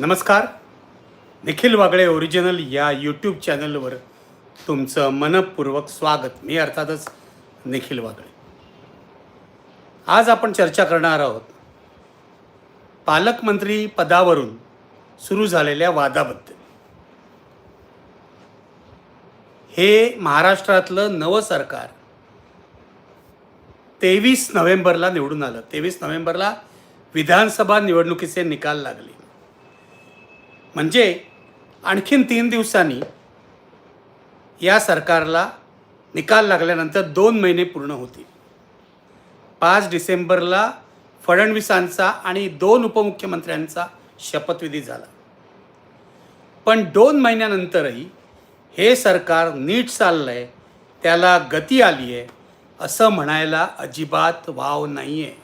नमस्कार. निखिल वागळे ओरिजिनल या यूट्यूब चॅनलवर तुमचं मनपूर्वक स्वागत. मी अर्थातच निखिल वागळे. आज आपण चर्चा करणार आहोत पालकमंत्री पदावरून सुरू झालेल्या वादाबद्दल. हे महाराष्ट्रातलं नवं सरकार तेवीस नोव्हेंबरला निवडून आलं. तेवीस नोव्हेंबरला विधानसभा निवडणुकीचे निकाल लागले. म्हणजे आणखीन तीन दिवसांनी या सरकारला निकाल लागल्यानंतर दोन महिने पूर्ण होतील. पाच डिसेंबरला फडणवीसांचा आणि दोन उपमुख्यमंत्र्यांचा शपथविधी झाला. पण दोन महिन्यानंतरही हे सरकार नीट चाललं आहे त्याला गती आली आहे असं म्हणायला अजिबात वाव नाही आहे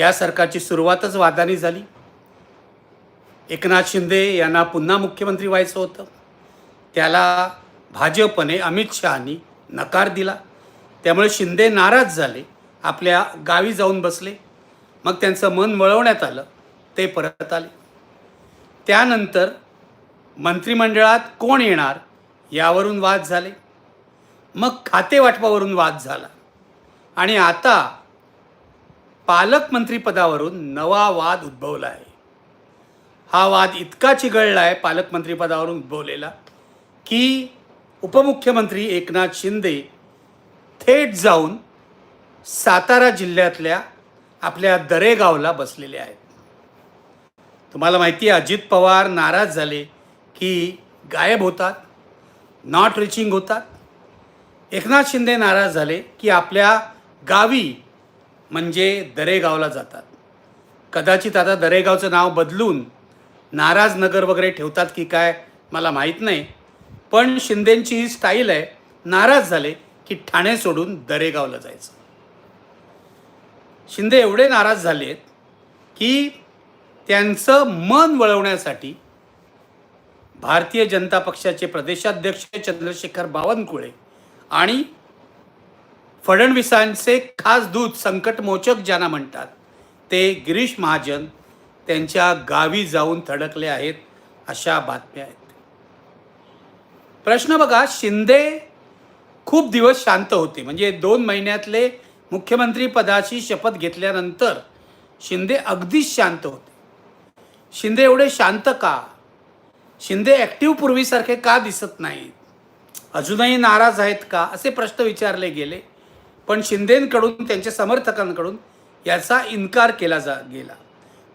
या सरकारची सुरुवातच वादानी झाली. एकनाथ शिंदे यांना पुन्हा मुख्यमंत्री व्हायचं होतं. त्याला भाजपने अमित शहानी नकार दिला. त्यामुळे शिंदे नाराज झाले. आपल्या गावी जाऊन बसले. मग त्यांचं मन वळवण्यात आलं. ते परत आले. त्यानंतर मंत्रिमंडळात कोण येणार यावरून वाद झाले. मग खातेवाटपावरून वाद झाला. आणि आता पालकमंत्रीपदावरून नवा वाद उद्भवला आहे. हा वाद इतका चिघळला आहे पालकमंत्रीपदावरून उद्भवलेला की उपमुख्यमंत्री एकनाथ शिंदे थेट जाऊन सातारा जिल्ह्यातल्या आपल्या दरेगावला बसलेले आहेत. तुम्हाला माहिती आहे अजित पवार नाराज झाले की गायब होतात नॉट रिचिंग होतात. एकनाथ शिंदे नाराज झाले की आपल्या गावी म्हणजे दरेगावला जातात. कदाचित आता दरेगावचं नाव बदलून नाराज नगर वगैरे ठेवतात की काय मला माहीत नाही. पण शिंदेंची ही स्टाईल आहे नाराज झाले की ठाणे सोडून दरेगावला जायचं. शिंदे एवढे नाराज झालेत की त्यांचं मन वळवण्यासाठी भारतीय जनता पक्षाचे प्रदेशाध्यक्ष चंद्रशेखर बावनकुळे आणि फडणवीसांचे खास दूत संकटमोचक ज्यांना म्हणतात ते गिरीश महाजन त्यांच्या गावी जाऊन थडकले आहेत अशा बातम्या आहेत. प्रश्न बघा शिंदे खूप दिवस शांत होते. म्हणजे दोन महिन्यातले मुख्यमंत्री पदाची शपथ घेतल्यानंतर शिंदे अगदीच शांत होते. शिंदे एवढे शांत का? शिंदे ॲक्टिव्ह पूर्वीसारखे का दिसत नाहीत? अजूनही नाराज आहेत का? असे प्रश्न विचारले गेले. पण शिंदेंकडून त्यांच्या समर्थकांकडून याचा इन्कार केला जा गेला.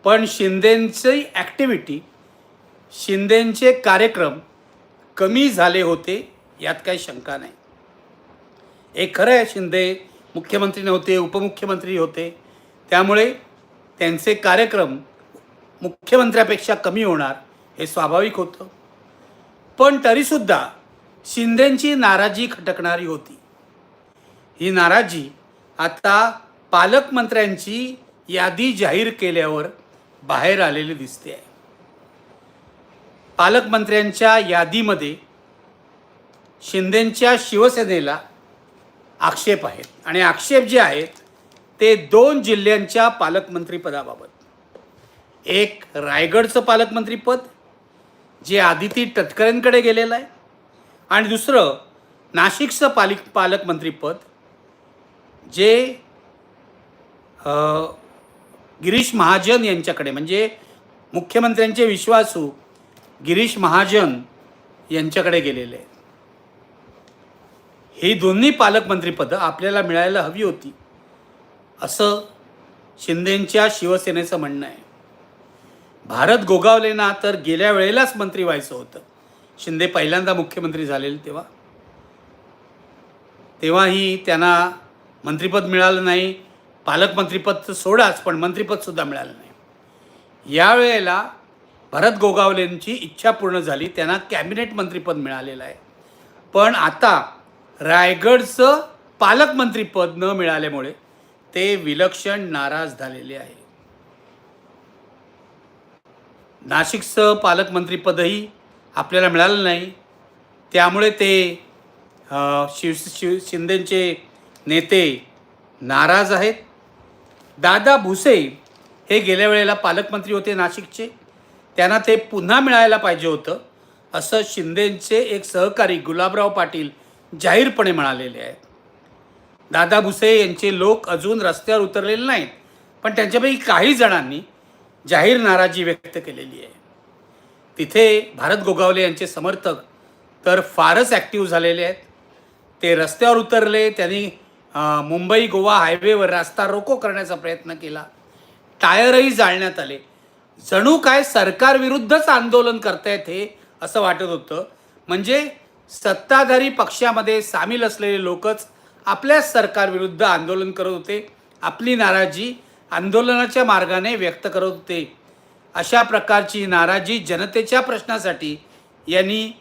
पण शिंदेंची ॲक्टिव्हिटी शिंदेंचे कार्यक्रम कमी झाले होते यात काही शंका नाही. एक खरं आहे शिंदे मुख्यमंत्री नव्हते उपमुख्यमंत्री होते. त्यामुळे त्यांचे कार्यक्रम मुख्यमंत्र्यापेक्षा कमी होणार हे स्वाभाविक होतं. पण तरीसुद्धा शिंदेंची नाराजी खटकणारी होती. ही नाराजी आता पालकमंत्र्यांची यादी जाहीर केल्यावर बाहेर आलेली दिसते आहे. पालकमंत्र्यांच्या यादीमध्ये शिंदेंच्या शिवसेनेला आक्षेप आहेत. आणि आक्षेप जे आहेत ते दोन जिल्ह्यांच्या पालकमंत्रीपदाबाबत. एक रायगडचं पालकमंत्रीपद जे आदिती तटकरेंकडे गेलेलं आहे. आणि दुसरं नाशिकचं पालिक पालकमंत्रीपद जे गिरीश महाजन यांच्याकडे म्हणजे मुख्यमंत्र्यांचे विश्वासू गिरीश महाजन यांच्याकडे गेलेले. ही दोन्ही पालकमंत्रीपदं आपल्याला मिळायला हवी होती असं शिंदेंच्या शिवसेनेचं म्हणणं आहे. भारत गोगावलेना तर गेल्या वेळेलाच मंत्री व्हायचं होतं. शिंदे पहिल्यांदा मुख्यमंत्री झालेले तेव्हा. तेव्हाही त्यांना मंत्रिपद मिळालं नाही. पालकमंत्रीपद तर सोडाच पण मंत्रिपदसुद्धा मिळालं नाही. यावेळेला भरत गोगावलेंची इच्छा पूर्ण झाली त्यांना कॅबिनेट मंत्रीपद मिळालेलं आहे. पण आता रायगडचं पालकमंत्रीपद न मिळाल्यामुळे ते विलक्षण नाराज झालेले आहे. नाशिकचं पालकमंत्रीपदही आपल्याला मिळालं नाही. त्यामुळे ते शिव शिव शिंदेचे नेते नाराज आहेत. दादा भुसे हे गेल्या वेळेला पालकमंत्री होते नाशिकचे. त्यांना ते पुन्हा मिळायला पाहिजे होतं. असं शिंदेंचे एक सहकारी गुलाबराव पाटील जाहीरपणे म्हणालेले आहेत. दादा भुसे यांचे लोक अजून रस्त्यावर उतरलेले नाहीत पण त्यांच्यापैकी काही जणांनी जाहीर नाराजी व्यक्त केलेली आहे. तिथे भारत गोगावले यांचे समर्थक तर फारच ॲक्टिव्ह झालेले आहेत. ते रस्त्यावर उतरले त्यांनी मुंबई गोवा हायवेवर रास्ता रोको करण्याचा प्रयत्न केला. टायरही जाळण्यात आले. जणू काय सरकारविरुद्धच आंदोलन करतायत हे असं वाटत होतं. म्हणजे सत्ताधारी पक्षामध्ये सामील असलेले लोकच आपल्याच सरकारविरुद्ध आंदोलन करत होते. आपली नाराजी आंदोलनाच्या मार्गाने व्यक्त करत होते. अशा प्रकारची नाराजी जनतेच्या प्रश्नासाठी यांनी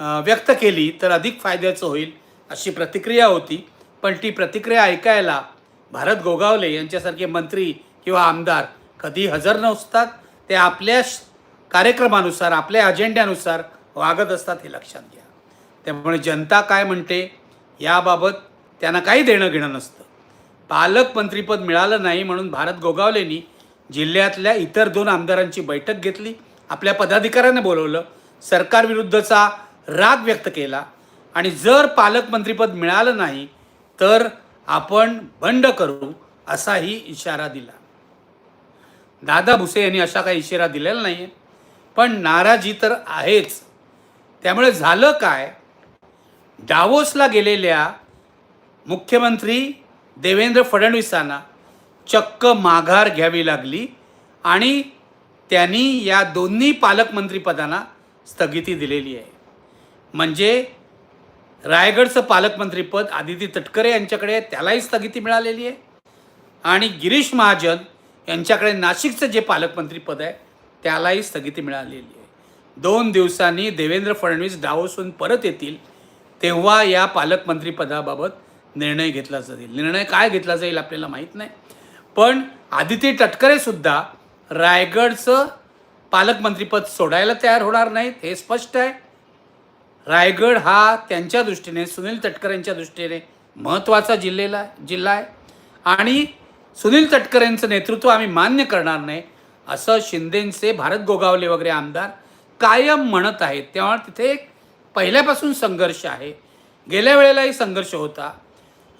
व्यक्त केली तर अधिक फायद्याचं होईल अशी प्रतिक्रिया होती. पण ती प्रतिक्रिया ऐकायला भारत गोगावले यांच्यासारखे मंत्री किंवा आमदार कधी हजर नसतात ते आपल्या श- कार्यक्रमानुसार आपल्या अजेंड्यानुसार वागत असतात हे लक्षात घ्या. त्यामुळे जनता काय म्हणते? याबाबत त्यांना काही देणं घेणं नसतं. पालकमंत्रीपद मिळालं नाही म्हणून भारत गोगावलेंनी जिल्ह्यातल्या इतर दोन आमदारांची बैठक घेतली आपल्या पदाधिकाऱ्यांना बोलवलं सरकारविरुद्धचा राग व्यक्त केला आणि जर पालकमंत्रीपद मिळालं नाही तर आपण बंड करू असाही इशारा दिला. दादा भुसे यांनी अशा काही इशारा दिलेला नाही आहे पण नाराजी तर आहेच. त्यामुळे झालं काय? डावोसला गेलेल्या मुख्यमंत्री देवेंद्र फडणवीसांना चक्क माघार घ्यावी लागली आणि त्यांनी या दोन्ही पालकमंत्रीपदांना स्थगिती दिलेली आहे. म्हणजे रायगडचं पालकमंत्रीपद आदिती तटकरे यांच्याकडे त्यालाही स्थगिती मिळालेली आहे. आणि गिरीश महाजन यांच्याकडे नाशिकचं जे पालकमंत्रीपद आहे त्यालाही स्थगिती मिळालेली आहे. दोन दिवसांनी देवेंद्र फडणवीस डावसून परत येतील तेव्हा या पालकमंत्रीपदाबाबत निर्णय घेतला जाईल. निर्णय काय घेतला जाईल आपल्याला माहीत नाही. पण आदिती तटकरेसुद्धा रायगडचं पालकमंत्रीपद सोडायला तयार होणार नाहीत हे स्पष्ट आहे. रायगड हा त्यांच्या दृष्टीने सुनील तटकरेंच्या दृष्टीने महत्त्वाचा जिल्हेला जिल्हा आहे. आणि सुनील तटकरेंचं नेतृत्व आम्ही मान्य करणार नाही असं शिंदेंचे भारत गोगावले वगैरे आमदार कायम म्हणत आहेत. तेव्हा तिथे एक पहिल्यापासून संघर्ष आहे. गेल्या वेळेलाही संघर्ष होता.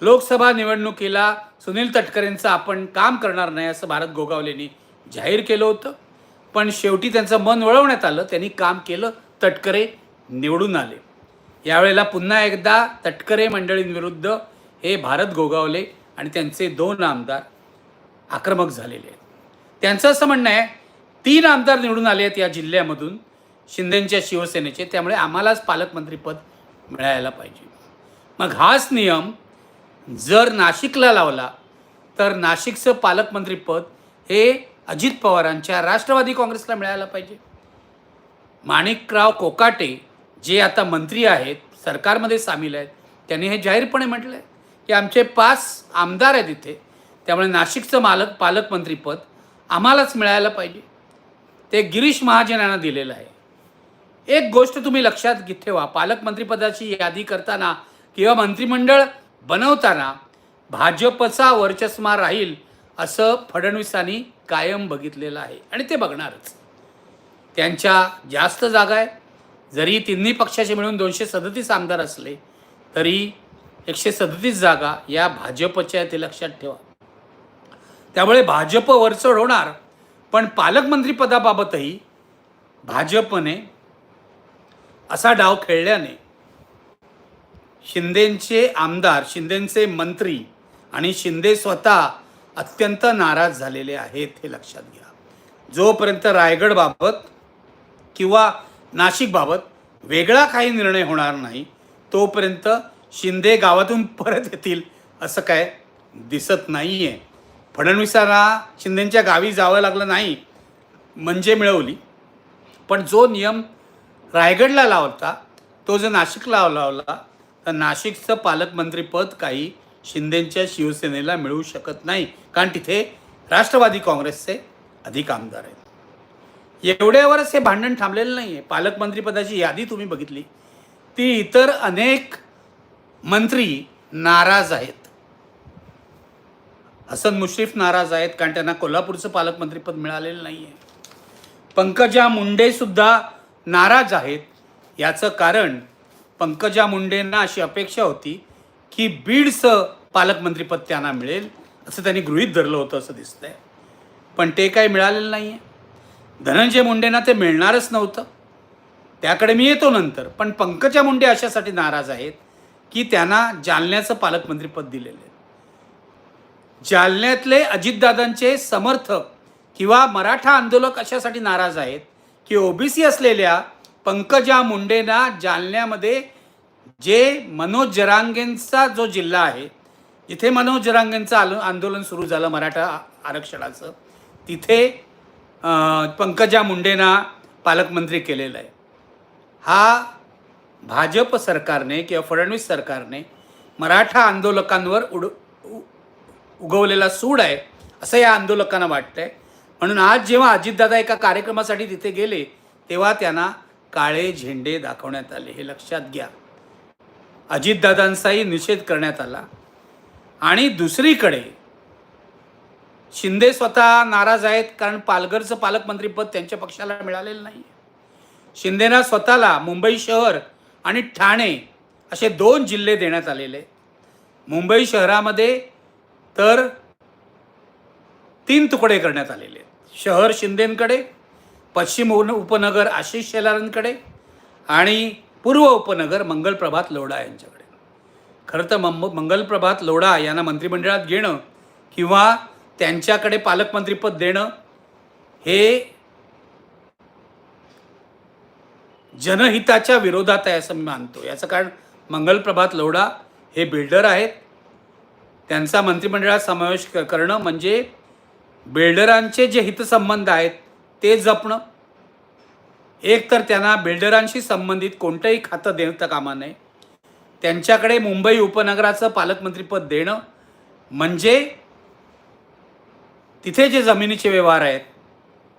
लोकसभा निवडणुकीला सुनील तटकरेंचं आपण काम करणार नाही असं भारत गोगावलेंनी जाहीर केलं होतं. पण शेवटी त्यांचं मन वळवण्यात आलं. त्यांनी काम केलं. तटकरे निवडून आले. यावेळेला पुन्हा एकदा तटकरे मंडळींविरुद्ध हे भारत गोगावले आणि त्यांचे दोन आमदार आक्रमक झालेले आहेत. त्यांचं असं म्हणणं आहे तीन आमदार निवडून आले आहेत या जिल्ह्यामधून शिंदेंच्या शिवसेनेचे. त्यामुळे आम्हालाच पालकमंत्रीपद मिळायला पाहिजे. मग हाच नियम जर नाशिकला लावला तर नाशिकचं पालकमंत्रीपद हे अजित पवारांच्या राष्ट्रवादी काँग्रेसला मिळायला पाहिजे. माणिकराव कोकाटे जे आता मंत्री आहेत सरकारमध्ये सामील आहेत त्यांनी हे जाहीरपणे म्हटलं आहे की आमचे पाच आमदार आहेत इथे त्यामुळे नाशिकचं मालक पालकमंत्रीपद आम्हालाच मिळायला पाहिजे. ते गिरीश महाजन यांना दिलेलं आहे. एक गोष्ट तुम्ही लक्षात घे ठेवा पालकमंत्रीपदाची यादी करताना किंवा मंत्रिमंडळ बनवताना भाजपचा वर्चस्मा राहील असं फडणवीसांनी कायम बघितलेलं आहे. आणि ते बघणारच. त्यांच्या जास्त जागा आहे जरी तिन्ही पक्षाचे मिळून दोनशे सदतीस आमदार असले तरी एकशे सदतीस जागा या भाजपच्या आहे ते लक्षात ठेवा. त्यामुळे भाजप वरचढ होणार पण पालकमंत्रीपदाबाबतही भाजपने असा डाव खेळल्याने शिंदेंचे आमदार शिंदेंचे मंत्री आणि शिंदे स्वतः अत्यंत नाराज झालेले आहेत हे लक्षात घ्या. जोपर्यंत रायगडबाबत किंवा नाशिकबाबत वेगळा काही निर्णय होणार नाही तोपर्यंत शिंदे गावातून परत येतील असं काय दिसत नाही आहे फडणवीसांना शिंदेंच्या गावी जावं लागलं नाही म्हणजे मिळवली. पण जो नियम रायगडला लावता तो जर नाशिकला लावला तर नाशिकचं पालकमंत्रीपद काही शिंदेंच्या शिवसेनेला मिळू शकत नाही कारण तिथे राष्ट्रवादी काँग्रेसचे अधिक आमदार आहेत. एवढ्यावरच हे भांडण थांबलेलं नाही आहे पालकमंत्रीपदाची यादी तुम्ही बघितली. ती इतर अनेक मंत्री नाराज आहेत. हसन मुश्रीफ नाराज आहेत कारण त्यांना कोल्हापूरचं पालकमंत्रीपद मिळालेलं नाही आहे पंकजा मुंडेसुद्धा नाराज आहेत. याचं कारण पंकजा मुंडेंना अशी अपेक्षा होती की बीडचं पालकमंत्रीपद त्यांना मिळेल असं त्यांनी गृहीत धरलं होतं असं दिसतंय. पण ते काही मिळालेलं नाही आहे धनंजय मुंडेंना ते मिळणारच नव्हतं. त्याकडे मी येतो नंतर. पण पंकजा मुंडे अशासाठी नाराज आहेत की त्यांना जालन्याचं पालकमंत्रीपद दिलेलं आहे. जालन्यातले अजितदादांचे समर्थक किंवा मराठा आंदोलक अशासाठी नाराज आहेत की ओबीसी असलेल्या पंकजा मुंडेंना जालन्यामध्ये जे मनोज जरांगेंचा जो जिल्हा आहे जिथे मनोज जरांगेंचं आलो आंदोलन सुरू झालं मराठा आरक्षणाचं तिथे पंकजा मुंडेंना पालकमंत्री केलेलं आहे. हा भाजप सरकारने किंवा फडणवीस सरकारने मराठा आंदोलकांवर उड उ- उगवलेला सूड आहे असं या आंदोलकांना वाटतंय. म्हणून आज जेव्हा अजितदादा एका कार्यक्रमासाठी तिथे गेले तेव्हा त्यांना काळे झेंडे दाखवण्यात आले हे लक्षात घ्या. अजितदादांचाही निषेध करण्यात आला. आणि दुसरीकडे शिंदे स्वतः नाराज आहेत कारण पालघरचं पालकमंत्रीपद त्यांच्या पक्षाला मिळालेलं नाही शिंदेना स्वतःला मुंबई शहर आणि ठाणे असे दोन जिल्हे देण्यात आलेले. आहेत. मुंबई शहरामध्ये तर तीन तुकडे करण्यात आलेले. शहर शिंदेंकडे पश्चिम उपनगर आशिष शेलारांकडे आणि पूर्व उपनगर मंगलप्रभात लोढा यांच्याकडे. खरं तर मंग मंगलप्रभात लोढा यांना मंत्रिमंडळात घेणं किंवा त्यांच्याकडे पालकमंत्रीपद देणं हे जनहिताच्या विरोधात आहे असं मी मानतो. याचं कारण मंगलप्रभात लोढा हे बिल्डर आहेत. त्यांचा मंत्रिमंडळात समावेश करणं म्हणजे बिल्डरांचे जे हितसंबंध आहेत ते जपणं. एक तर त्यांना बिल्डरांशी संबंधित कोणतंही खातं देता कामा नये. त्यांच्याकडे मुंबई उपनगराचं पालकमंत्रीपद देणं म्हणजे तिथे जे जमिनीचे व्यवहार आहेत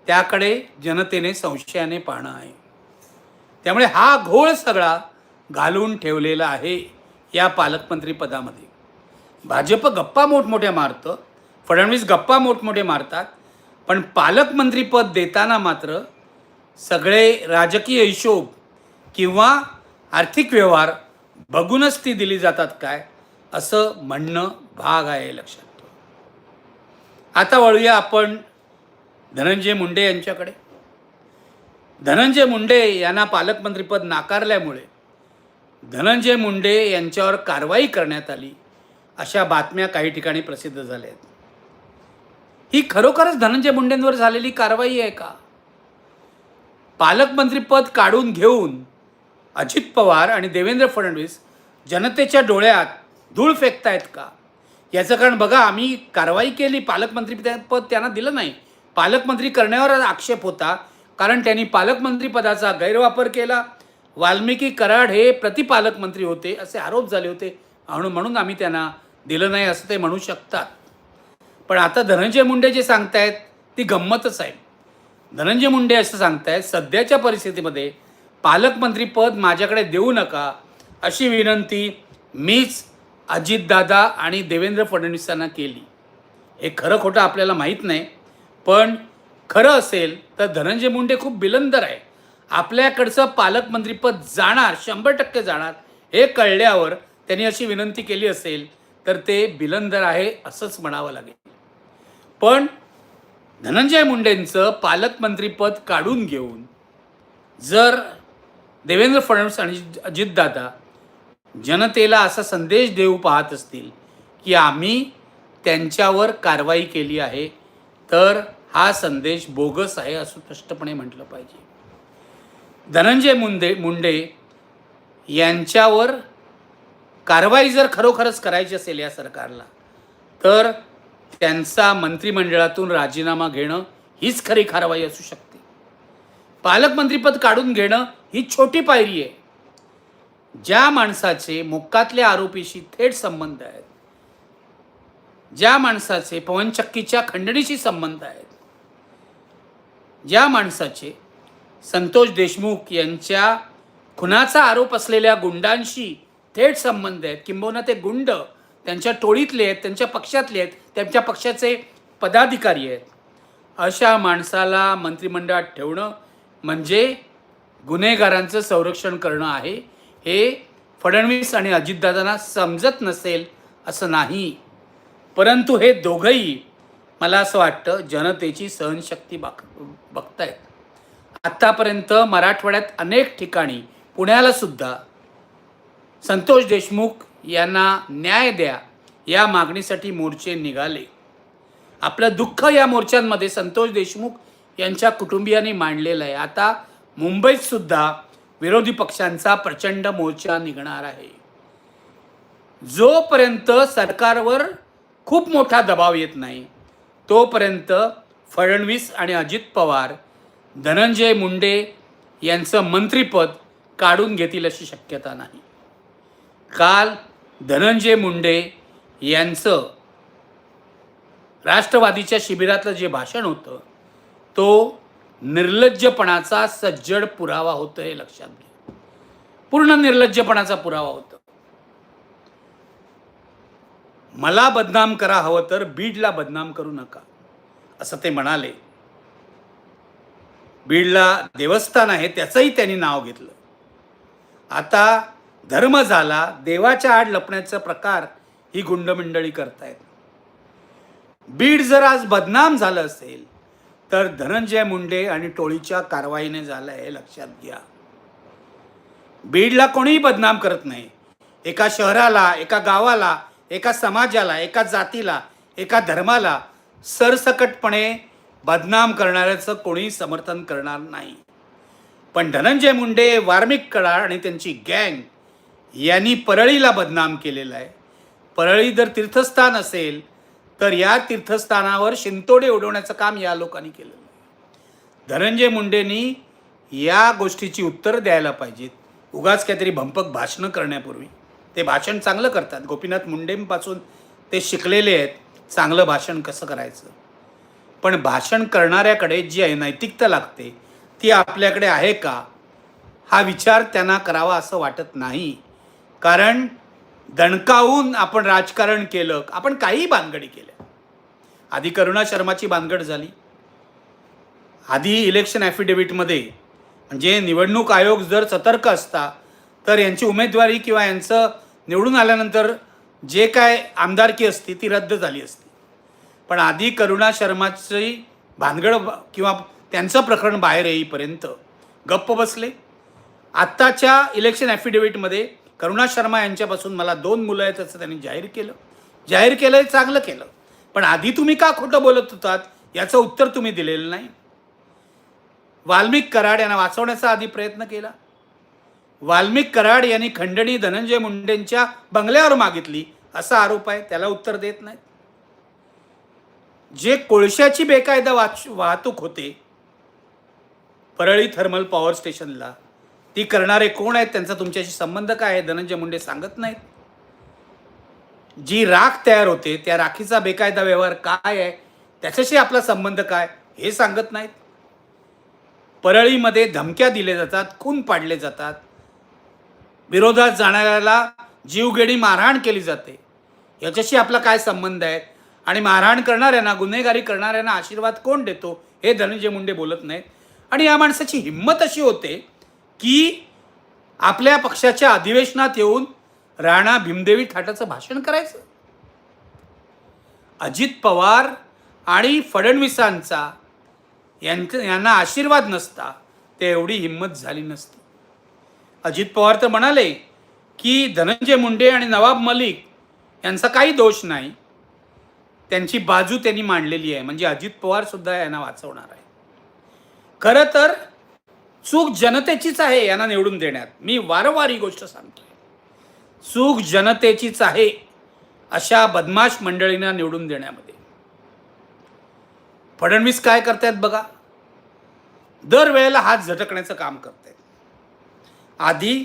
त्याकडे जनतेने संशयाने पाहणं आहे. त्यामुळे हा घोळ सगळा घालून ठेवलेला आहे या पालकमंत्री पदामध्ये. भाजप गप्पा मोठमोठ्या मारतं फडणवीस गप्पा मोठमोठे मारतात पण पालकमंत्रीपद देताना मात्र सगळे राजकीय हिशोब किंवा आर्थिक व्यवहार बघूनच ती दिली जातात काय असं म्हणणं भाग आहे लक्षात. आता वळूया आपण धनंजय मुंडे यांच्याकडे. धनंजय मुंडे यांना पालकमंत्रीपद नाकारल्यामुळे धनंजय मुंडे यांच्यावर कारवाई करण्यात आली अशा बातम्या काही ठिकाणी प्रसिद्ध झाल्या आहेत. ही खरोखरच धनंजय मुंडेंवर झालेली कारवाई आहे का? पालकमंत्रीपद काढून घेऊन अजित पवार आणि देवेंद्र फडणवीस जनतेच्या डोळ्यात धूळ फेकतायत का? याचं कारण बघा आम्ही कारवाई केली पालकमंत्री पद त्यांना दिलं नाही. पालकमंत्री करण्यावर आक्षेप होता कारण त्यांनी पालकमंत्री पदाचा गैरवापर केला. वाल्मिकी कराड हे प्रतिपालकमंत्री होते असे आरोप झाले होते. म्हणून म्हणून आम्ही त्यांना दिलं नाही असं ते म्हणू शकतात. पण आता धनंजय मुंडे जे सांगतायत ती गंमतच आहे. धनंजय मुंडे असं सांगतायत सध्याच्या परिस्थितीमध्ये पालकमंत्रीपद माझ्याकडे देऊ नका अशी विनंती मीच अजितदादा आणि देवेंद्र फडणवीसांना केली. हे खरं खोटं आपल्याला माहीत नाही पण खरं असेल तर धनंजय मुंडे खूप बिलंदर आहे. आपल्याकडचं पालकमंत्रीपद जाणार शंभर टक्के जाणार हे कळल्यावर त्यांनी अशी विनंती केली असेल तर ते बिलंदर आहे असंच म्हणावं लागेल. पण धनंजय मुंडेंचं पालकमंत्रीपद काढून घेऊन जर देवेंद्र फडणवीस आणि अजितदादा जनतेला असा संदेश देऊ पाहत असतील की आम्ही त्यांच्यावर कारवाई केली आहे तर हा संदेश बोगस आहे असं स्पष्टपणे म्हटलं पाहिजे. धनंजय मुंडे मुंडे यांच्यावर कारवाई जर खरोखरच करायची असेल या सरकारला तर त्यांचा मंत्रिमंडळातून राजीनामा घेणं हीच खरी कारवाई असू शकते. पालकमंत्रीपद काढून घेणं ही छोटी पायरी आहे. ज्या माणसाचे मुक्कातल्या आरोपीशी थेट संबंध आहेत ज्या माणसाचे पवनचक्कीच्या खंडणीशी संबंध आहेत ज्या माणसाचे संतोष देशमुख यांच्या खुनाचा आरोप असलेल्या गुंडांशी थेट संबंध आहेत किंबहुना ते गुंड त्यांच्या टोळीतले आहेत त्यांच्या पक्षातले आहेत त्यांच्या पक्षाचे पदाधिकारी आहेत. अशा माणसाला मंत्रिमंडळात ठेवणं म्हणजे गुन्हेगारांचं संरक्षण करणं आहे. हे फडणवीस आणि अजितदादांना समजत नसेल असं नाही. परंतु हे दोघंही मला असं वाटतं जनतेची सहनशक्ती बघ बघतायत. आत्तापर्यंत मराठवाड्यात अनेक ठिकाणी पुण्याला सुद्धा संतोष देशमुख यांना न्याय द्या या मागणीसाठी मोर्चे निघाले. आपलं दुःख या मोर्चांमध्ये संतोष देशमुख यांच्या कुटुंबियांनी मांडलेलं आहे. आता मुंबईतसुद्धा विरोधी पक्षांचा प्रचंड मोर्चा निघणार आहे. जोपर्यंत सरकारवर खूप मोठा दबाव येत नाही तोपर्यंत फडणवीस आणि अजित पवार धनंजय मुंडे यांचं मंत्रिपद काढून घेतील अशी शक्यता नाही. काल धनंजय मुंडे यांचं राष्ट्रवादीच्या शिबिरातलं जे भाषण होतं तो निर्लज्जपणाचा सज्जड पुरावा होतं हे लक्षात घ्या. पूर्ण निर्लज्जपणाचा पुरावा होतो. मला बदनाम करा हवं तर बीडला बदनाम करू नका असं ते म्हणाले. बीडला देवस्थान आहे त्याचंही त्यांनी नाव घेतलं. आता धर्म झाला देवाच्या आड लपण्याचा प्रकार ही गुंडमंडळी करतायत. बीड जर आज बदनाम झालं असेल तर धनंजय मुंडे आणि टोळीच्या कारवाईने झालं हे लक्षात घ्या. बीडला कोणीही बदनाम करत नाही. एका शहराला एका गावाला एका समाजाला एका जातीला एका धर्माला सरसकटपणे बदनाम करणाऱ्याचं कोणीही समर्थन करणार नाही. पण धनंजय मुंडे वार्मिक कळा आणि त्यांची गँग यांनी परळीला बदनाम केलेलं आहे. परळी जर तीर्थस्थान असेल तर या तीर्थस्थानावर शिंतोडे उडवण्याचं काम या लोकांनी केलं. धनंजय मुंडेंनी या गोष्टीची उत्तर द्यायला पाहिजेत. उगाच काहीतरी भंपक भाषणं करण्यापूर्वी. ते भाषण चांगलं करतात. गोपीनाथ मुंडेंपासून ते शिकलेले आहेत. चांगलं भाषण कसं करायचं? पण भाषण करणाऱ्याकडे जी नैतिकता लागते ती आपल्याकडे आहे का? हा विचार त्यांना करावा असं वाटत नाही. कारण दणकावून आपण राजकारण केलं आपण काही भानगडी केल्या. आधी करुणा शर्माची भानगड झाली. आधी इलेक्शन ॲफिडेव्हिटमध्ये म्हणजे निवडणूक आयोग जर सतर्क असता तर यांची उमेदवारी किंवा यांचं निवडून आल्यानंतर जे काय आमदारकी असती ती रद्द झाली असती. पण आधी करुणा शर्माची भानगड किंवा त्यांचं प्रकरण बाहेर येईपर्यंत गप्प बसले. आत्ताच्या इलेक्शन ॲफिडेव्हिटमध्ये करुणा शर्मा यांच्यापासून मला दोन मुलं आहेत असं त्यांनी जाहीर केलं. जाहीर केलं हे चांगलं केलं. पण आधी तुम्ही का खोटं बोलत होतात? याचं उत्तर तुम्ही दिलेलं नाही. वाल्मिक कराड यांना वाचवण्याचा आधी प्रयत्न केला. वाल्मिक कराड यांनी खंडणी धनंजय मुंडेंच्या बंगल्यावर मागितली असा आरोप आहे त्याला उत्तर देत नाहीत. जे कोळशाची बेकायदा वाच वाहतूक होते परळी थर्मल पॉवर स्टेशनला ती करणारे कोण आहेत? त्यांचा तुमच्याशी संबंध काय आहे? धनंजय मुंडे सांगत नाहीत. जी राख तयार होते त्या राखीचा बेकायदा व्यवहार काय आहे? त्याच्याशी आपला संबंध काय? हे सांगत नाहीत. परळीमध्ये धमक्या दिल्या जातात खून पाडले जातात. विरोधात जाणाऱ्याला जीवघेणी मारहाण केली जाते. याच्याशी आपला काय संबंध आहे? आणि मारहाण करणाऱ्यांना गुन्हेगारी करणाऱ्यांना आशीर्वाद कोण देतो? हे धनंजय मुंडे बोलत नाहीत. आणि या माणसाची हिंमत अशी होते की आपल्या पक्षाच्या अधिवेशनात येऊन राणा भीमदेवी थाटाचं भाषण करायचं? अजित पवार आणि फडणवीसांचा यांचं यांना आशीर्वाद नसता ते एवढी हिंमत झाली नसती. अजित पवार तर म्हणाले की धनंजय मुंडे आणि नवाब मलिक यांचा काही दोष नाही. त्यांची बाजू त्यांनी मांडलेली आहे. म्हणजे अजित पवारसुद्धा यांना वाचवणार आहे. खरं तर चूक जनतेचीच आहे यांना निवडून देण्यात. मी वारंवार ही गोष्ट सांगतोय. चूक जनतेचीच आहे अशा बदमाश मंडळींना निवडून देण्यामध्ये. फडणवीस काय करतायत बघा. दरवेळेला हात झटकण्याचं काम करतायत. आधी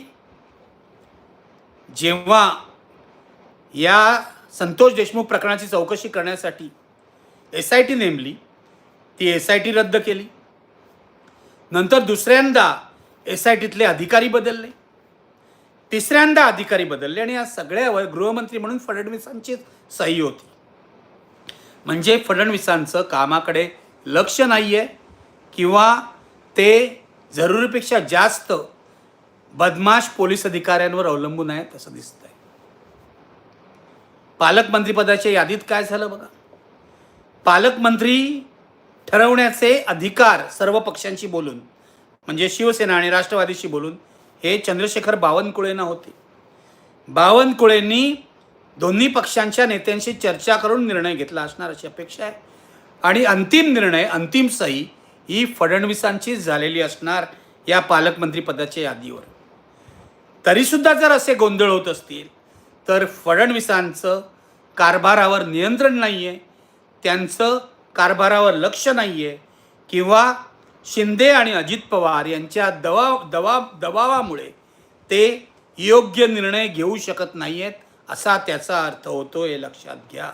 जेव्हा या संतोष देशमुख प्रकरणाची चौकशी करण्यासाठी एस आय टी नेमली ती एस आय टी रद्द केली. नंतर दुसऱ्यांदा एस आय टीतले अधिकारी बदलले. तिसऱ्यांदा अधिकारी बदलले आणि या सगळ्यावर गृहमंत्री म्हणून फडणवीसांची सही होती. म्हणजे फडणवीसांचं कामाकडे लक्ष नाही आहे किंवा ते जरुरीपेक्षा जास्त बदमाश पोलीस अधिकाऱ्यांवर अवलंबून आहेत असं दिसतंय. पालकमंत्रीपदाच्या यादीत काय झालं बघा. पालकमंत्री ठरवण्याचे अधिकार सर्व पक्षांशी बोलून म्हणजे शिवसेना आणि राष्ट्रवादीशी बोलून हे चंद्रशेखर बावनकुळेंना होते. बावनकुळेंनी दोन्ही पक्षांच्या नेत्यांशी चर्चा करून निर्णय घेतला असणार अशी अपेक्षा आहे. आणि अंतिम निर्णय अंतिम सही ही फडणवीसांचीच झालेली असणार या पालकमंत्रीपदाच्या यादीवर. तरीसुद्धा जर असे गोंधळ होत असतील तर फडणवीसांचं कारभारावर नियंत्रण नाही आहे त्यांचं कारभारावर लक्ष नाही आहे किंवा शिंदे आणि अजित पवार यांच्या दवा दवा दबावामुळे ते योग्य निर्णय घेऊ शकत नाही आहेत असा त्याचा अर्थ होतो हे लक्षात घ्या.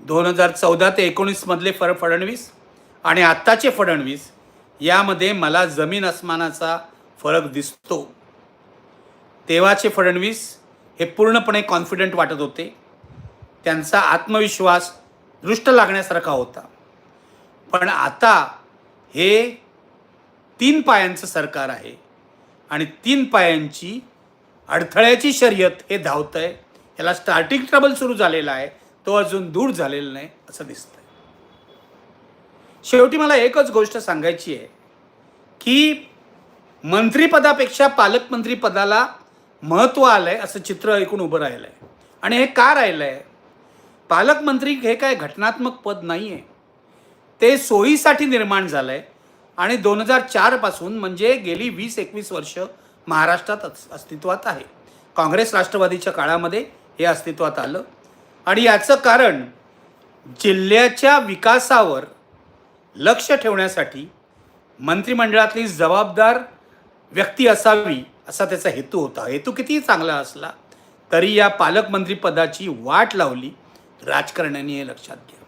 दोन हजार चौदा ते एकोणीसमधले फर फडणवीस आणि आत्ताचे फडणवीस यामध्ये मला जमीन अस्मानाचा फरक दिसतो. तेव्हाचे फडणवीस हे पूर्णपणे कॉन्फिडंट वाटत होते. त्यांचा आत्मविश्वास दृष्ट लागण्यासारखा होता. पण आता हे तीन पायांचं सरकार आहे आणि तीन पायांची अडथळ्याची शर्यत हे धावतं आहे याला स्टार्टिंग ट्रबल सुरू झालेला आहे. तो अजून दूर झालेला नाही असं दिसतं शेवटी मला एकच गोष्ट सांगायची आहे की मंत्रिपदापेक्षा पालकमंत्रीपदाला महत्त्व आलं आहे असं चित्र ऐकून उभं राहिलं आहे आणि हे का राहिलं आहे पालकमंत्री हे काय घटनात्मक पद नाही आहे ते सोयीसाठी निर्माण झालं आहे आणि दोन हजार चारपासून म्हणजे गेली वीस एकवीस वर्ष महाराष्ट्रात अस्तित्वात आहे. काँग्रेस राष्ट्रवादीच्या काळामध्ये हे अस्तित्वात आलं. आणि याचं कारण जिल्ह्याच्या विकासावर लक्ष ठेवण्यासाठी मंत्रिमंडळातली जबाबदार व्यक्ती असावी असा त्याचा हेतू होता. हेतू कितीही चांगला असला तरी या पालकमंत्रीपदाची वाट लावली. राजकारण्यांनी हे लक्षात घ्या.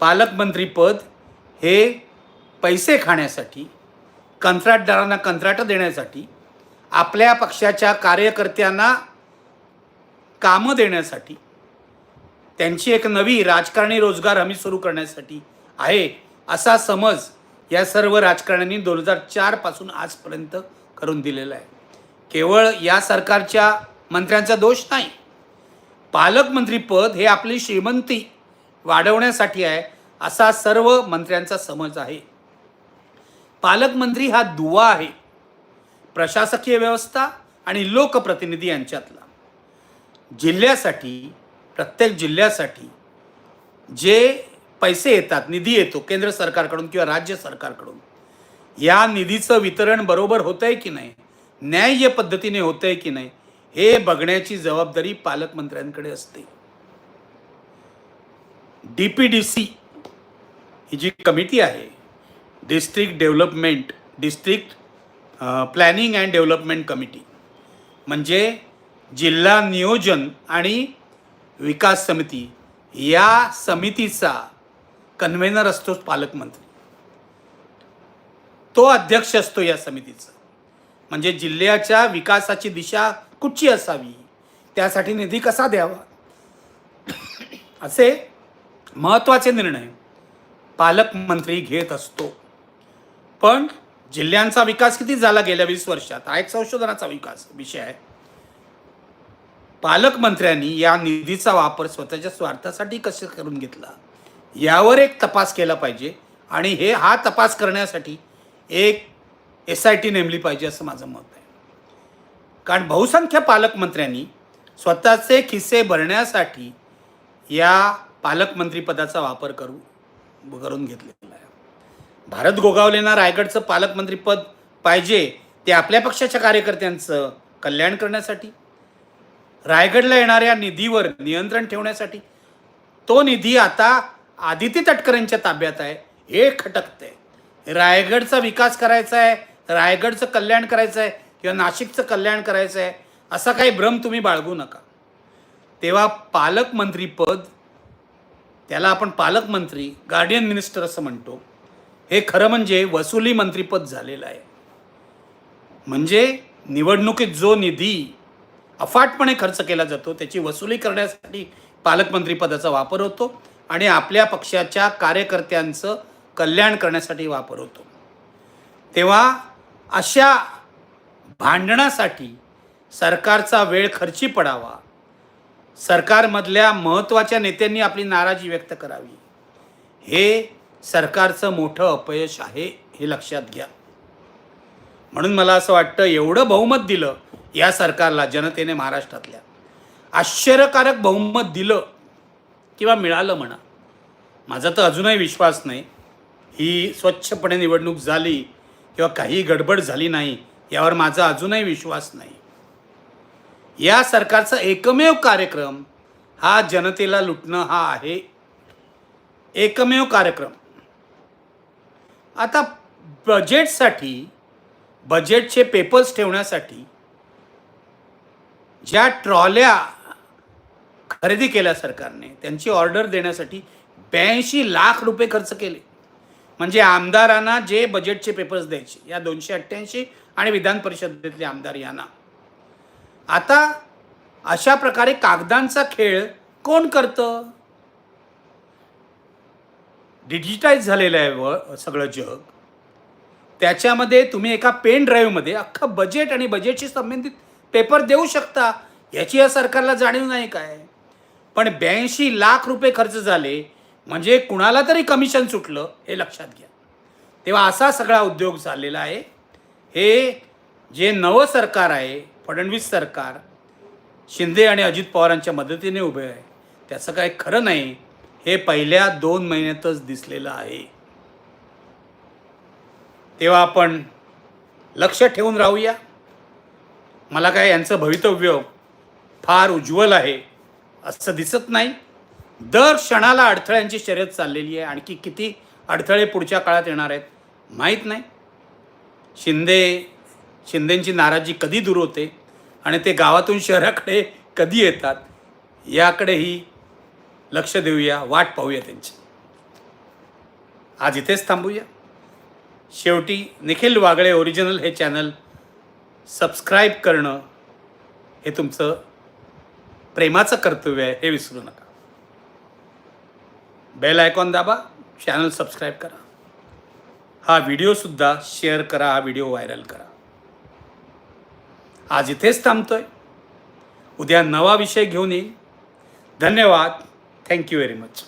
पालकमंत्रीपद हे पैसे खाण्यासाठी कंत्राटदारांना कंत्राटं देण्यासाठी आपल्या पक्षाच्या कार्यकर्त्यांना कामं देण्यासाठी त्यांची एक नवी राजकारणी रोजगार हमी सुरू करण्यासाठी आहे असा समज या सर्व राजकारण्यांनी दोन हजार चारपासून आजपर्यंत करून दिलेला आहे. केवळ या सरकारच्या मंत्र्यांचा दोष नाही पालकमंत्रीपद हे आपली श्रीमंती वाढवण्यासाठी आहे असा सर्व मंत्र्यांचा समज आहे. पालकमंत्री हा दुवा आहे. प्रशासकीय व्यवस्था आणि लोकप्रतिनिधी यांच्यातला. जिल्ह्यासाठी प्रत्येक जिल्ह्यासाठी जे पैसे येतात निधी येतो केंद्र सरकारकडून किंवा राज्य सरकारकडून या निधीचं वितरण बरोबर होतं आहे की नाही? न्याय्य पद्धतीने होतं आहे की नाही? हे बघण्याची जबाबदारी पालकमंत्र्यांकडे असते. डी पी डी सी ही जी कमिटी आहे district development district planning and development committee म्हणजे जिल्हा नियोजन आणि विकास समिती या समितीचा कन्व्हेनर असतो पालकमंत्री. तो अध्यक्ष असतो या समितीचा. म्हणजे जिल्ह्याच्या विकासाची दिशा कुठची असावी? त्यासाठी निधी कसा द्यावा? असे महत्त्वाचे निर्णय पालकमंत्री घेत असतो. पण जिल्ह्यांचा विकास किती झाला गेल्या वीस वर्षात? हा एक संशोधनाचा विकास विषय आहे. पालकमंत्र्यांनी या निधीचा वापर स्वतःच्या स्वार्थासाठी कसं करून घेतला? यावर एक तपास केला पाहिजे आणि हे हा तपास करण्यासाठी एक एस आय टी नेमली पाहिजे असं माझं मत आहे. कारण बहुसंख्य पालकमंत्र्यांनी स्वतःचे खिस्से भरण्यासाठी या पालकमंत्रीपदाचा वापर करू करून घेतलेला आहे. भारत गोगावलेना रायगडचं पालकमंत्रीपद पाहिजे ते आपल्या पक्षाच्या कार्यकर्त्यांचं कल्याण करण्यासाठी रायगडला येणाऱ्या निधीवर नियंत्रण ठेवण्यासाठी तो निधी आता आदिती तटकरेंच्या ताब्यात आहे हे खटकतंय. रायगडचा विकास करायचा आहे रायगडचं कल्याण करायचं आहे किंवा नाशिकचं कल्याण करायचं आहे असा काही भ्रम तुम्ही बाळगू नका. तेव्हा पालकमंत्रीपद त्याला आपण पालकमंत्री गार्डियन मिनिस्टर असं म्हणतो. हे खरं म्हणजे वसुली मंत्रीपद झालेलं आहे. म्हणजे निवडणुकीत जो निधी अफाटपणे खर्च केला जातो त्याची वसुली करण्यासाठी पालकमंत्रीपदाचा वापर होतो आणि आपल्या पक्षाच्या कार्यकर्त्यांचं कल्याण करण्यासाठी वापर होतो. तेव्हा अशा भांडणासाठी सरकारचा वेळ खर्ची पडावा. सरकारमधल्या महत्त्वाच्या नेत्यांनी आपली नाराजी व्यक्त करावी. हे सरकारचं मोठं अपयश आहे हे लक्षात घ्या. म्हणून मला असं वाटतं एवढं बहुमत दिलं या सरकारला जनतेने महाराष्ट्रातल्या. आश्चर्यकारक बहुमत दिलं किंवा मिळालं म्हणा. माझा तर अजूनही विश्वास नाही. ही स्वच्छपणे निवडणूक झाली किंवा काही गडबड झाली नाही यावर माझा अजूनही विश्वास नाही. या सरकारचा एकमेव कार्यक्रम हा जनतेला लुटणं हा आहे. एकमेव कार्यक्रम. आता बजेटसाठी बजेटचे पेपर्स ठेवण्यासाठी ज्या ट्रॉल्या खरेदी केल्या सरकारने त्यांची ऑर्डर देण्यासाठी ब्याऐंशी लाख रुपये खर्च केले. म्हणजे आमदारांना जे बजेटचे पेपर्स द्यायचे या दोनशे अठ्ठ्याऐंशी आणि विधान परिषदेतले आमदार यांना. आता अशा प्रकारे कागदांचा खेळ कोण करतं? डिजिटाईज झालेलं आहे व सगळं जग. त्याच्यामध्ये तुम्ही एका पेन ड्राईव्हमध्ये अख्खं बजेट आणि बजेटशी संबंधित पेपर देऊ शकता. याची या सरकारला जाणीव नाही काय? पण ब्याऐंशी लाख रुपये खर्च झाले म्हणजे कुणाला तरी कमिशन सुटलं हे लक्षात घ्या. तेव्हा असा सगळा उद्योग झालेला आहे. हे जे नवं सरकार आहे फडणवीस सरकार शिंदे आणि अजित पवारांच्या मदतीने उभे आहे त्याचं काय खरं नाही हे पहिल्या दोन महिन्यातच दिसलेलं आहे. तेव्हा आपण लक्ष ठेवून राहूया. मला काय यांचं भवितव्य फार उज्ज्वल आहे असं दिसत नाही. दर क्षणाला अडथळ्यांची शर्यत चाललेली आहे आणखी किती अडथळे पुढच्या काळात येणार आहेत माहीत नाही. शिंदे शिंदेंची नाराजी कधी दूर होते आणि ते गावातून शहराकडे कधी येतात याकडेही लक्ष देऊया वाट पाहूया त्यांची. आज इथेच थांबूया. शेवटी निखिल वागळे ओरिजिनल हे चॅनल सबस्क्राईब करणं हे तुमचं प्रेमाचं कर्तव्य आहे हे विसरू नका. बेल आयकॉन दाबा चॅनल सबस्क्राईब करा. हा व्हिडिओसुद्धा शेअर करा हा व्हिडिओ व्हायरल करा. आज इथेच थांबतोय. उद्या नवा विषय घेऊन येईल धन्यवाद. Thank you very much